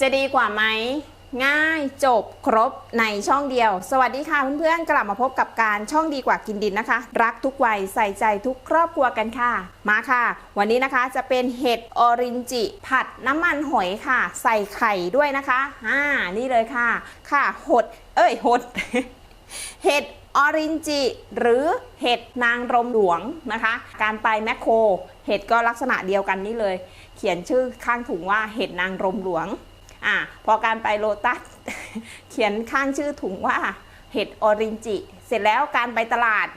จะดีกว่าไหมง่ายจบครบในช่องเดียว สวัสดีค่ะเพื่อนๆ กลับมาพบกับการช่องดีกว่ากินดินนะคะ รักทุกวัยใส่ใจทุกครอบครัวกันค่ะ มาค่ะ วันนี้นะคะจะเป็นเห็ดออรินจิ ผัดน้ำมันหอยค่ะ ใส่ไข่ด้วยนะคะอ่านี่เลยค่ะ ค่ะหด เอ้ยหด เห็ดออรินจิ หรือเห็ดนางรมหลวงนะคะ การไปแมคโคร เห็ดก็ลักษณะเดียวกันนี่เลย เขียนชื่อข้างถุงว่าเห็ดนางรมหลวง อะพอการไปโลตัส เขียนข้างชื่อถุงว่าเห็ดออรินจิ เสร็จแล้วการไปตลาด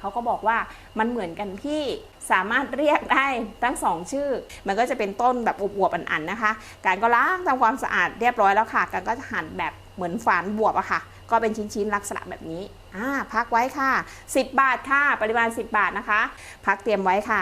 เขาก็บอกว่ามันเหมือนกันพี่สามารถเรียกได้ทั้งสองชื่อ มันก็จะเป็นต้นแบบอวบๆอันๆนะคะ การก็ล้างทำความสะอาดเรียบร้อยแล้วค่ะ การก็จะหั่นแบบเหมือนฝานบวบอะค่ะ ก็เป็นชิ้นๆลักษณะแบบนี้อ่าพักไว้ค่ะ 10 บาทค่ะ ปริมาณ 10 บาทนะคะ พักเตรียมไว้ค่ะ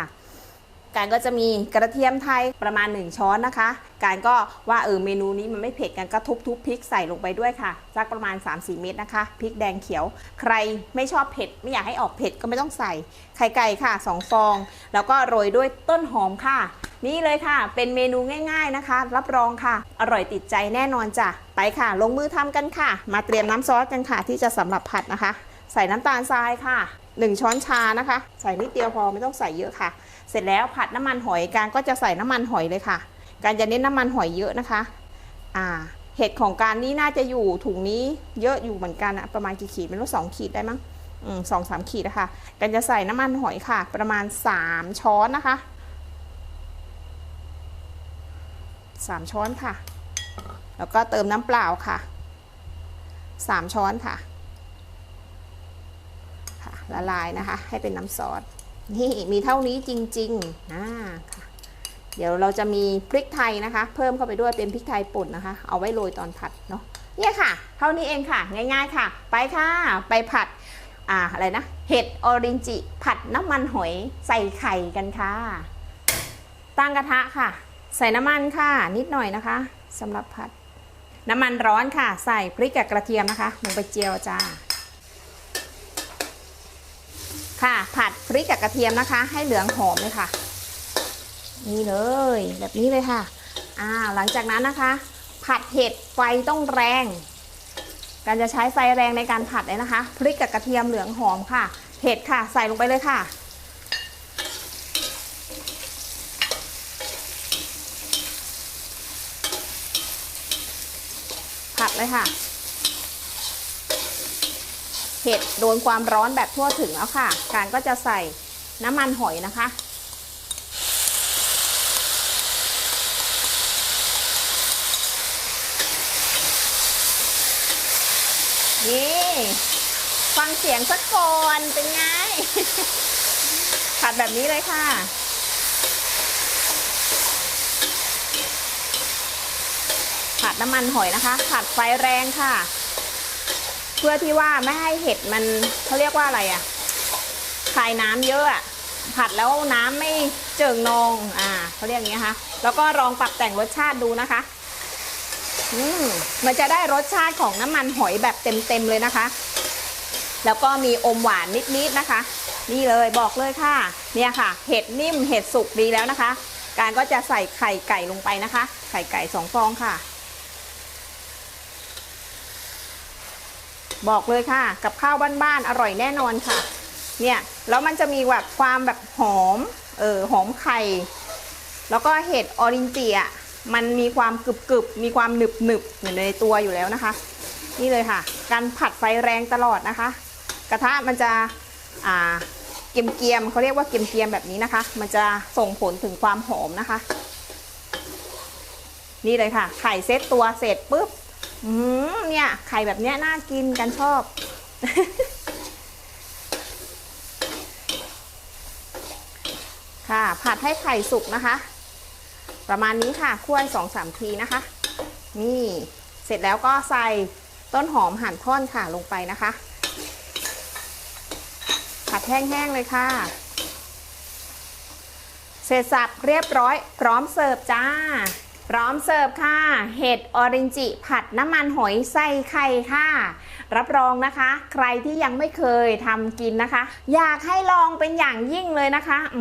การก็จะมีกระเทียมไทยประมาณ 1 ช้อนนะคะ การก็ว่าเออเมนูนี้มันไม่เผ็ดกันก็ทุบๆพริกใส่ลงไปด้วยค่ะสักประมาณ 3-4 เม็ดนะคะพริกแดงเขียว ใครไม่ชอบเผ็ด ไม่อยากให้ออกเผ็ดก็ไม่ต้องใส่ไข่ไก่ค่ะ 2 ฟอง แล้วก็โรยด้วยต้นหอมค่ะ นี่เลยค่ะ เป็นเมนูง่าย ๆนะคะ รับรองค่ะ อร่อยติดใจแน่นอนจ้ะไปค่ะ ลงมือทำกันค่ะ มาเตรียมน้ำซอสกันค่ะ ที่จะสำหรับผัดนะคะ ใส่น้ำตาลทรายค่ะ 1 ช้อนชานะคะ ใส่นิดเดียวพอไม่ต้องใส่เยอะค่ะ เสร็จแล้วผัดน้ำมันหอยการก็จะใส่น้ำมันหอยเลยค่ะ การจะเน้นน้ำมันหอยเยอะนะคะอ่าเห็ดของการนี้น่าจะอยู่ถุงนี้เยอะอยู่เหมือนกันอะประมาณกี่ขีดไม่รู้สองขีดได้มั้งอืมสองสามขีดนะคะการจะใส่น้ำมันหอยค่ะ ประมาณสามช้อนนะคะสามช้อนค่ะ แล้วก็เติมน้ำเปล่าค่ะสามช้อนค่ะ ละลายนะคะ ให้เป็นน้ำซอสนี่มีเท่านี้จริงๆอ่าค่ะเดี๋ยวเราจะมีพริกไทยนะคะ เพิ่มเข้าไปด้วยเป็นพริกไทยป่นนะคะ เอาไว้โรยตอนผัดเนาะเนี่ยค่ะ เท่านี้เองค่ะ ง่ายๆค่ะ ไปค่ะ ไปผัดอ่าอะไรนะ เห็ดออรินจิ ผัดน้ำมันหอยใส่ไข่กันค่ะ ตั้งกระทะค่ะ ใส่น้ำมันค่ะ นิดหน่อยนะคะสำหรับผัด น้ำมันร้อนค่ะ ใส่พริกกับกระเทียมนะคะลงไปเจียวจ้า ค่ะ ผัดพริกกับกระเทียมนะคะ ให้เหลืองหอมเลยค่ะ นี่เลย แบบนี้เลยค่ะอ่าหลังจากนั้นนะคะ ผัดเห็ดไฟต้องแรง การจะใช้ไฟแรงในการผัดเลยนะคะพริกกับกระเทียมเหลืองหอมค่ะ เห็ดค่ะ ใส่ลงไปเลยค่ะผัดเลยค่ะ ห็ดโดนความร้อนแบบทั่วถึงแล้วค่ะ การก็จะใส่น้ำมันหอยนะคะนี่ฟังเสียงสักก่อนเป็นไง ผัดแบบนี้เลยค่ะผัดน้ำมันหอยนะคะ ผัดไฟแรงค่ะ เพื่อที่ว่าไม่ให้เห็ดมันเขาเรียกว่าอะไรอะคายน้ำเยอะอะผัดแล้วน้ำไม่เจิ่งนองอ่าเขาเรียกอย่างนี้นะคะแล้วก็ลองปรับแต่งรสชาติดูนะคะอืมมันจะได้รสชาติของน้ำมันหอยแบบเต็มๆเลยนะคะ แล้วก็มีอมหวานนิดๆนะคะ นี่เลยบอกเลยค่ะ เนี่ยค่ะ เห็ดนิ่มเห็ดสุกดีแล้วนะคะ การก็จะใส่ไข่ไก่ลงไปนะคะ ไข่ไก่สองฟองค่ะ บอกเลยค่ะ กับข้าวบ้านๆอร่อยแน่นอนค่ะ เนี่ยแล้วมันจะมีแบบความแบบหอมเออหอมไข่ แล้วก็เห็ดออรินจิอะมันมีความกรึบกรึบๆมีความหนึบหนึบๆอยู่ในตัวอยู่แล้วนะคะ นี่เลยค่ะ การผัดไฟแรงตลอดนะคะ กระทะมันจะอ่าเกรียมเขาเรียกว่าเกรียมแบบนี้นะคะ มันจะส่งผลถึงความหอมนะคะ นี่เลยค่ะ ไข่เซตตัวเสร็จปุ๊บ อืมเนี่ย ไข่แบบเนี้ยน่ากินกันชอบ ค่ะ ผัดให้ไข่สุกนะคะ ประมาณนี้ค่ะคั่วสองสามทีนะคะ นี่เสร็จแล้วก็ใส่ต้นหอมหั่นท่อนค่ะลงไปนะคะ ผัดแห้งๆเลยค่ะ เสร็จสับเรียบร้อยพร้อมเสิร์ฟจ้า พร้อมเสิร์ฟค่ะ เห็ดออรินจิผัดน้ำมันหอยใส่ไข่ค่ะ รับรองนะคะ ใครที่ยังไม่เคยทำกินนะคะ อยากให้ลองเป็นอย่างยิ่งเลยนะคะอื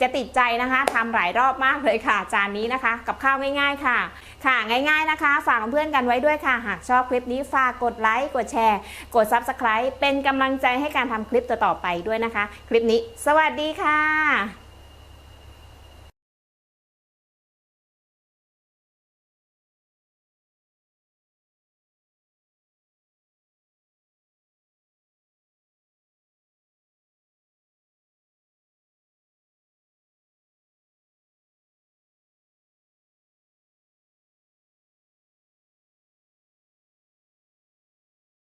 จะติดใจนะคะทำหลายรอบมากเลยค่ะ จานนี้นะคะ กับข้าวง่ายๆค่ะ ค่ะง่ายๆนะคะ ฝากเพื่อนกันไว้ด้วยค่ะ หากชอบคลิปนี้ฝากกดไลค์กดแชร์ กด Subscribe เป็นกำลังใจให้การทำคลิปต่อๆไปด้วยนะคะ คลิปนี้ สวัสดีค่ะ